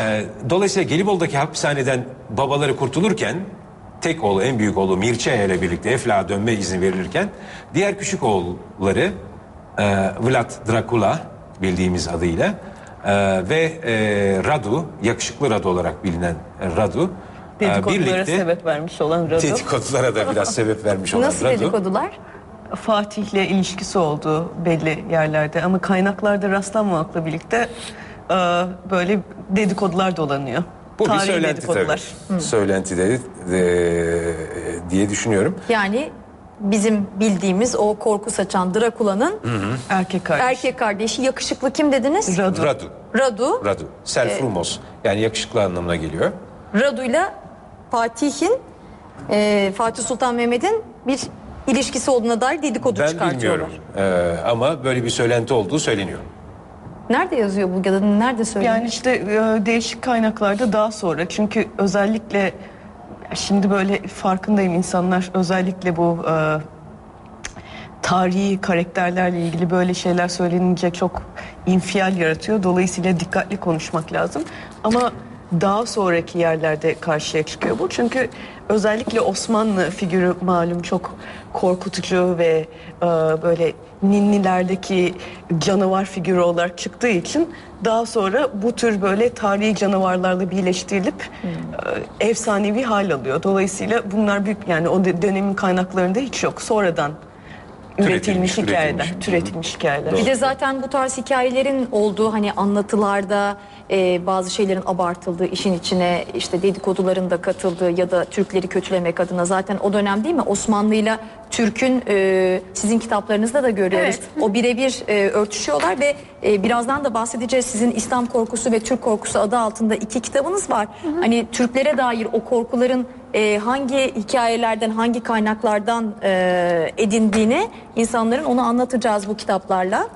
Ee, dolayısıyla Gelibolu'daki hapishaneden babaları kurtulurken tek oğlu en büyük oğlu Mircea ile birlikte Eflak'a dönme izni verilirken diğer küçük oğulları e, Vlad Dracula bildiğimiz adıyla e, ve e, Radu yakışıklı Radu olarak bilinen Radu e, Dedikodulara sebep vermiş olan Radu. dedikodulara da biraz sebep vermiş olan Nasıl Radu. dedikodular? Fatih'le ilişkisi olduğu belli yerlerde ama kaynaklarda rastlanmamakla birlikte e, böyle dedikodular dolanıyor. Bu bir Tarihi söylenti dedikodular. tabii. Söylenti de, de- diye düşünüyorum. Yani bizim bildiğimiz o korku saçan Drakula'nın Erkek kardeş. erkek kardeşi yakışıklı kim dediniz? Radu. Radu. Radu. Radu. Selfrumos. Yani yakışıklı anlamına geliyor. Radu'yla Fatih'in e, Fatih Sultan Mehmet'in bir ilişkisi olduğuna dair dedikodu Ben çıkartıyorlar. bilmiyorum. Ee, ama böyle bir söylenti olduğu söyleniyor. Nerede yazıyor bu ya da nerede söylüyor? Yani işte e, değişik kaynaklarda daha sonra çünkü özellikle şimdi böyle farkındayım insanlar özellikle bu e, tarihi karakterlerle ilgili böyle şeyler söylenince çok infial yaratıyor. Dolayısıyla dikkatli konuşmak lazım. Ama daha sonraki yerlerde karşıya çıkıyor bu. Çünkü özellikle Osmanlı figürü malum çok korkutucu ve e, böyle ninnilerdeki canavar figürü olarak çıktığı için daha sonra bu tür böyle tarihi canavarlarla birleştirilip e, efsanevi hal alıyor. Dolayısıyla bunlar büyük yani o dönemin kaynaklarında hiç yok. Sonradan üretilmiş, hikayeler, üretilmiş. türetilmiş hikayeler. Doğru. Bir de zaten bu tarz hikayelerin olduğu hani anlatılarda e, bazı şeylerin abartıldığı işin içine işte dedikoduların da katıldığı ya da Türkleri kötülemek adına zaten o dönem değil mi Osmanlı'yla Türk'ün e, sizin kitaplarınızda da görüyoruz. O birebir e, örtüşüyorlar ve e, birazdan da bahsedeceğiz. Sizin İslam korkusu ve Türk korkusu adı altında iki kitabınız var. Hani Türklere dair o korkuların e, hangi hikayelerden, hangi kaynaklardan e, edindiğini insanların onu anlatacağız bu kitaplarla.